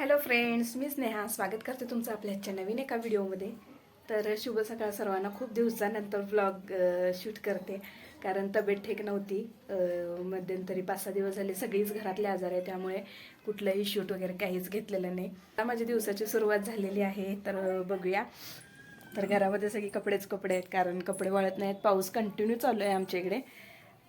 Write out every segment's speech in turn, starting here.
Hello friends मी स्नेहा. स्वागत करते तुमचं आपल्या आजच्या नवीन एका व्हिडिओमध्ये. तर शुभ सकाळ सर्वांना. खूप दिवसानंतर व्लॉग शूट करते. कारण तब्येत ठीक नव्हती. मध्यंतरी पाच सहा दिवस झाले सगळीच घरातले आजार आहे त्यामुळे कुठलंही शूट वगैरे काहीच घेतलेलं नाही. आता माझ्या दिवसाची सुरुवात झालेली आहे. तर बघूया. तर घरामध्ये सगळे कपडेच कपडे आहेत. कारण कपडे वाळत नाहीत. पाऊस कंटिन्यू चालू आहे आमच्या इकडे.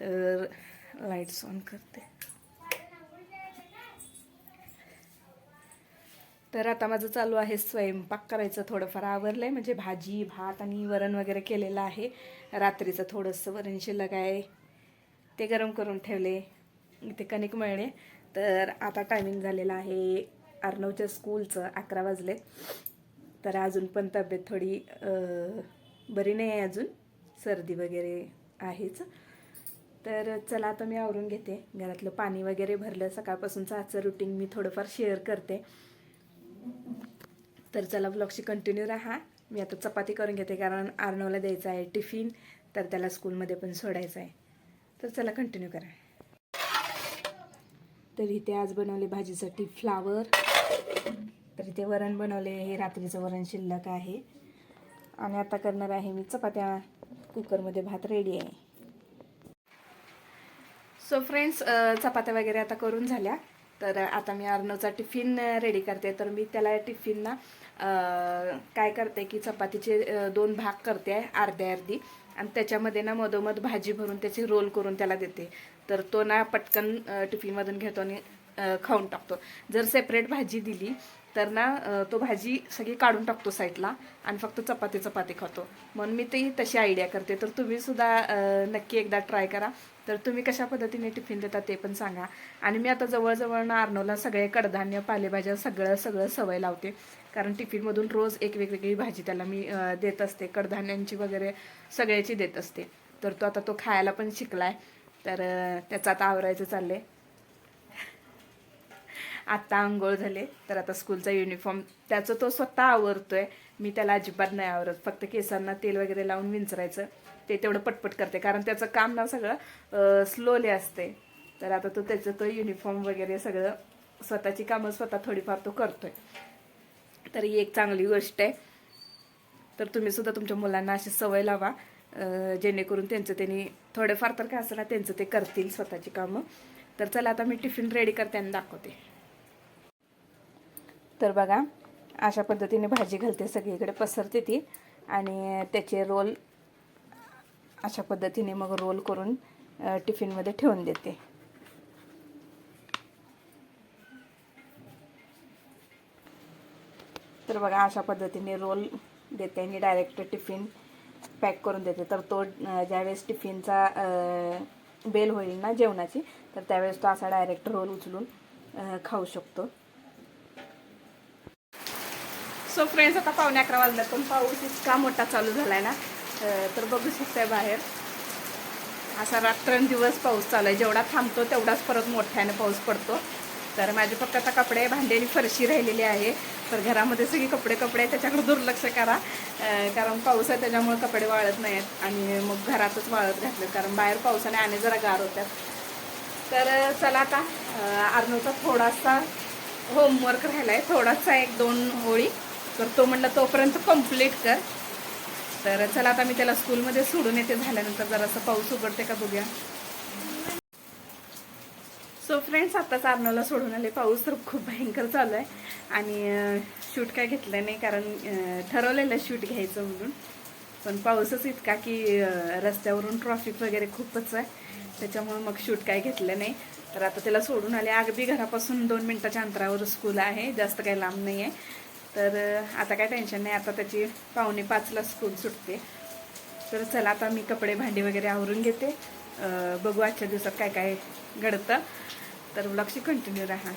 तर लाईट्स ऑन करते. तर आता माझं चालू आहे स्वयंपाक करायचं थोडंफार आवरलं आहे म्हणजे भाजी भात आणि वरण वगैरे केलेलं आहे. रात्रीचं थोडंसं वरण शिल्लक आहे. ते गरम करून ठेवले. इथे कणिक मळणे तर आता टायमिंग झालेला आहे अर्णवच्या स्कूलचं अकरा वाजले. तर अजून पण तब्येत थोडी बरी नाही आहे अजून. सर्दी वगैरे आहेच. तर चला आता मी आवरून घेते. घरातलं पाणी वगैरे भरलं. सकाळपासूनचं आजचं रुटीन मी थोडंफार शेअर करते. तर चला ब्लॉगशी कंटिन्यू राहा. मी आता चपाती करून घेते कारण आर्नवला द्यायचं आहे टिफिन तर त्याला स्कूलमध्ये पण सोडायचं आहे. तर चला कंटिन्यू करा. तर इथे आज बनवले भाजीसाठी फ्लावर तर इथे वरण बनवले हे रात्रीचं वरण शिल्लक आहे. आणि आता करणार आहे मी चपात्या. कुकरमध्ये भात रेडी आहे. सो फ्रेंड्स चपात्या वगैरे आता करून झाल्या. तर आता मी अर्णवचा टिफिन रेडी करते. तर मी त्याला टिफिनना काय करते की चपातीचे दोन भाग करते अर्ध्या अर्धी. आणि त्याच्यामध्ये ना मधोमध भाजी भरून त्याची रोल करून त्याला देते. तर तो ना पटकन टिफिनमधून घेतो आणि खाऊन टाकतो. जर सेपरेट भाजी दिली तर ना तो भाजी सगळी काढून टाकतो साईडला आणि फक्त चपाती चपाती खातो. म्हणून मी तेही तशी आयडिया करते. तर तुम्ही सुद्धा नक्की एकदा ट्राय करा. तर तुम्ही कशा पद्धतीने टिफिन देता ते पण सांगा. आणि मी आता जवळजवळ ना अर्नवला सगळे कडधान्य पालेभाज्या सगळं सगळं सवय लावते. कारण टिफिनमधून रोज एक वेगवेगळी भाजी त्याला मी देत असते. कडधान्यांची वगैरे सगळ्याची देत असते. तर तो आता तो खायला पण शिकलाय. तर त्याचं आता आवरायचं चाललंय. आत्ता आंघोळ झाले तर आता स्कूलचा युनिफॉर्म त्याचं तो स्वतः आवरतोय. मी त्याला अजिबात नाही आवरत. फक्त केसांना तेल वगैरे लावून विंचरायचं. ते तेवढं पटपट करते. कारण त्याचं काम ना सगळं स्लोली असते. तर आता तो त्याचं तो युनिफॉर्म वगैरे सगळं स्वतःची कामं स्वतः थोडीफार तो करतोय. तर ही एक चांगली गोष्ट आहे. तर तुम्ही सुद्धा तुमच्या मुलांना अशी सवय लावा जेणेकरून त्यांचं त्यांनी थोडेफार तर काय असं त्यांचं ते करतील स्वतःची कामं. तर चला आता मी टिफिन रेडी करते आणि दाखवते. तर बघा अशा पद्धतीने भाजी घालते सगळीकडे पसरते ती. आणि त्याचे रोल अशा पद्धतीने मग रोल करून टिफिनमध्ये ठेवून देते. तर बघा अशा पद्धतीने रोल देते आणि डायरेक्ट टिफिन पॅक करून देते. तर तो ज्यावेळेस टिफिनचा बेल होईल ना जेवणाची तर त्यावेळेस तो असा डायरेक्ट रोल उचलून खाऊ शकतो. सो फ्रेंड्स आता पावणे अकरा वाजला. पण पाऊस इतका मोठा चालू झालाय ना तर बघू शकताय बाहेर. असा रात्रंदिवस पाऊस चालू आहे जेवढा थांबतो तेवढाच परत मोठ्याने पाऊस पडतो. तर माझे फक्त आता कपडे भांडेली आणि फरशी राहिलेली आहे. तर घरामध्ये सगळी कपडे कपडे त्याच्याकडे दुर्लक्ष करा. कारण पाऊस आहे त्याच्यामुळे कपडे वाळत नाहीत आणि मग घरातच वाळत घातले कारण बाहेर पावसाने आणि जरा गार होत्यात. तर चला आता अं, अर्नवचा थोडासा होमवर्क राहिला आहे थोडासा एक दोन होळी. तर तो म्हणला तोपर्यंत कंप्लीट कर. तर चला आता मी त्याला स्कूलमध्ये सोडून येते. झाल्यानंतर जरासं पाऊस उघडते का बघूया. सो फ्रेंड्स आत्ताच अर्नवला सोडून आले. पाऊस तर खूप भयंकर चालू आहे. आणि शूट काय घेतलं नाही कारण ठरवलेलं शूट घ्यायचं म्हणून. पण पाऊसच इतका की रस्त्यावरून ट्रॉफिक वगैरे खूपच आहे. त्याच्यामुळे मग शूट काय घेतलं नाही. तर आता त्याला सोडून आले. अगदी घरापासून दोन मिनटाच्या अंतरावर स्कूल आहे. जास्त काही लांब नाही आहे तर आता काय टेन्शन नाही. आता त्याची पावणे पाचला स्कूल सुटते. तर चला आता मी कपडे भांडी वगैरे आवरून घेते. बघू आजच्या दिवसात काय काय घडतं. तर ब्लॉगशी कंटिन्यू राहा.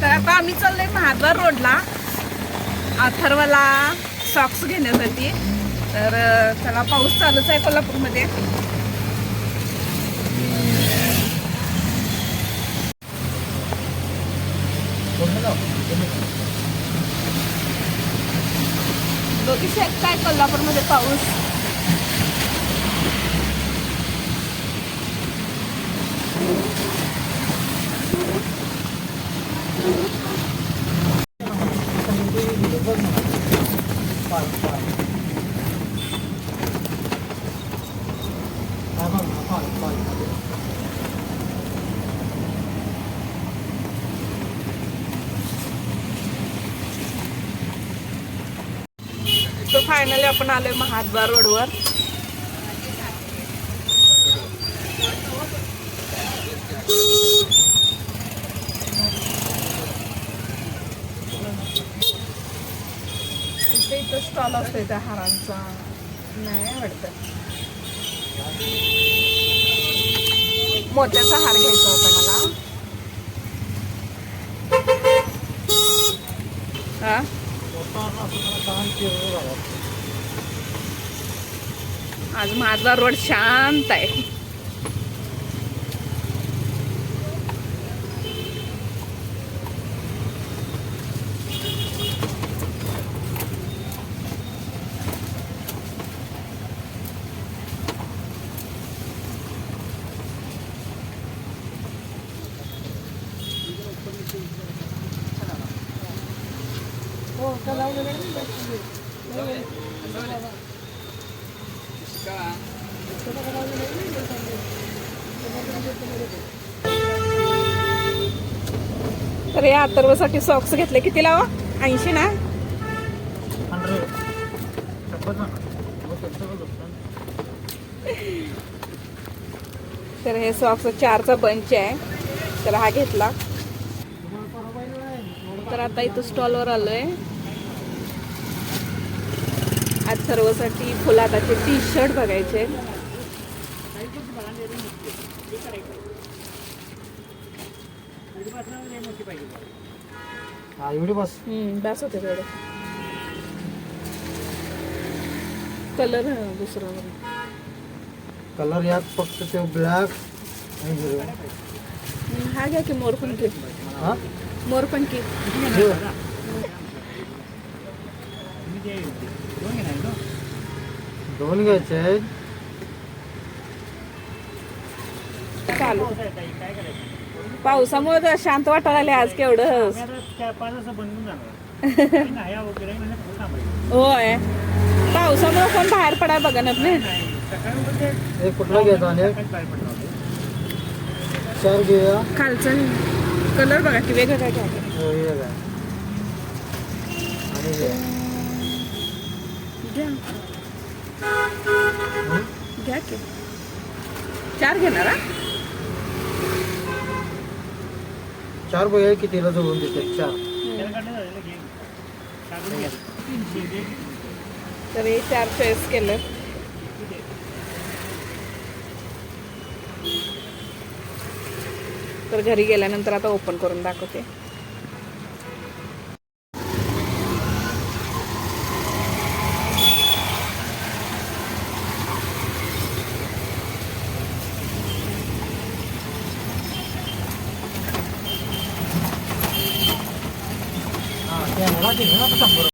तर आता आम्ही चाललोय महाद्वार रोडला. अथर्वला सॉक्स घेण्यासाठी. तर चला पाऊस चालूच आहे कोल्हापूरमध्ये. Kau mana? Kau mana? Paus? Thank you. Finally आपण आलोय महाद्वार रोडवर. इथे इथं स्टॉल असतोय त्या हारांचा. नाही वाटतं मोत्याचा हार घ्यायचा होता मला. हा? आज महाद्वार रोड शांत आहे. तर या अथर्वसाठी सॉक्स घेतले. किती लावा? ऐंशी ना? तर हे सॉक्स चारचा बंच आहे. तर हा घेतला. तर आता इथं स्टॉलवर आलोय. आज सर्वसाठी फुलाताचे टी शर्ट बघायचे. हा एवढी बस. बस होते तेवढे. कलर दुसरा. कलर यात फक्त ते ब्लॅक आणि हिरवा. हा घ्या की मोरपंखी हा? मोरपंखी दोन घ्यायचे आहेत. चालू. पावसामुळे तर शांत वाटायला लागले आज केवढं. होय. पावसामुळे कोण बाहेर पडाय नाही एक कुठला घ्यायचा? चार घेऊया. खालचं कलर बघा की वेगळं काय हो, हे हे. घ्या हं? घ्या की. चार घेणार हा? चार बघा कितीला जोडून देते चार. तर हे चार चॉईस केलं. तर घरी गेल्यानंतर आता ओपन करून दाखवते हा, ते ह्याला ते घे ना शंभर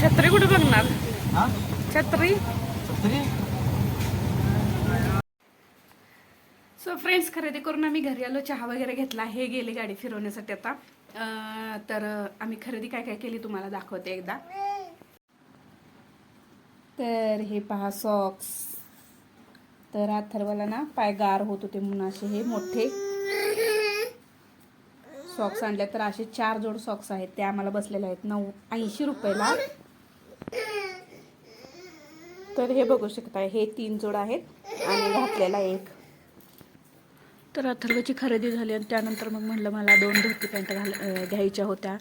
छत्री कुठे बघणार. छत्री. छत्री? सो फ्रेंड्स खरेदी करून आम्ही घरी आलो. चहा वगैरे घेतला. हे गेले गाडी फिरवण्यासाठी आता. तर आम्ही खरेदी काय काय केली तुम्हाला दाखवते एकदा. तर हे पहा सॉक्स तर अथर्वला ना पाय गार होत होते म्हणून असे हे मोठे. सॉक्स आणले तर असे चार जोड सॉक्स आहेत. ते आम्हाला बसलेले आहेत. नऊ ऐंशी रुपयाला. तर हे बघू शकता हे तीन जोड आहेत आणि घातलेला एक. तर अथर्वची खरेदी झाली आणि त्यानंतर मग म्हटलं मला दोन धोती पॅन्ट घाल घ्यायच्या होत्या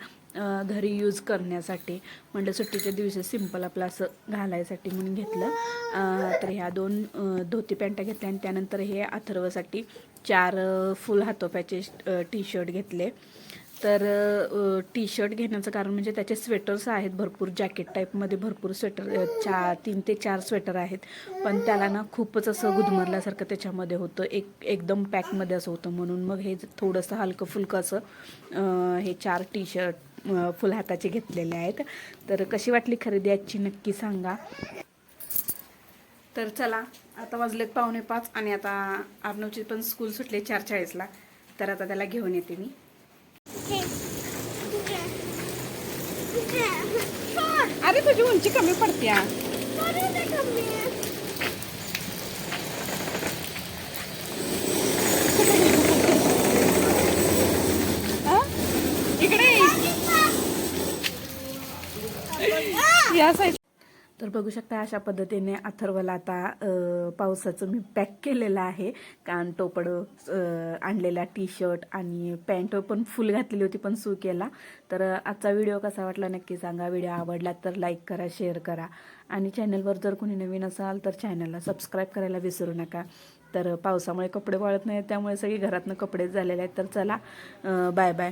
घरी यूज करण्यासाठी. म्हटलं सुट्टीच्या दिवशी सिंपल आपलं असं घालायसाठी म्हणून घेतलं. तर ह्या दोन धोती पॅन्ट घेतल्या आणि त्यानंतर हे अथर्वसाठी चार फुल हातोप्याचे टी शर्ट घेतले. तर टी शर्ट घेण्याचं कारण म्हणजे त्याचे स्वेटर्स आहेत भरपूर जॅकेट टाईपमध्ये भरपूर स्वेटर चार तीन ते चार स्वेटर आहेत. पण त्याला ना खूपच असं गुदमरल्यासारखं त्याच्यामध्ये होतं. एक एकदम पॅकमध्ये असं होतं म्हणून. मग हे थोडंसं हलकं फुलकं असं हे चार टी शर्ट फुल हाताचे घेतलेले आहेत. तर कशी वाटली खरेदी आजची? नक्की सांगा. तर चला आता वाजलेत पावणे पाच आणि आता अर्णवची पण स्कूल सुटले चार चाळीसला. तर आता त्याला घेऊन येते मी. अरे तुझी उंची कमी पडते? इकडे ये. या साईड तर बघू शकता अशा पद्धतीने अथर्वला आता पावसाचं मी पॅक केलेलं आहे. कान टोपडं आणलेला टी शर्ट आणि पॅन्ट पण फुल घातलेली होती पण सू केला तर आजचा व्हिडिओ कसा वाटला नक्की सांगा. व्हिडिओ आवडला तर लाईक करा शेअर करा. आणि चॅनलवर जर कोणी नवीन असाल तर चॅनलला सबस्क्राईब करायला विसरू नका. तर पावसामुळे कपडे वाळत नाहीत त्यामुळे सगळी घरातनं कपडेच झालेले आहेत. तर चला बाय बाय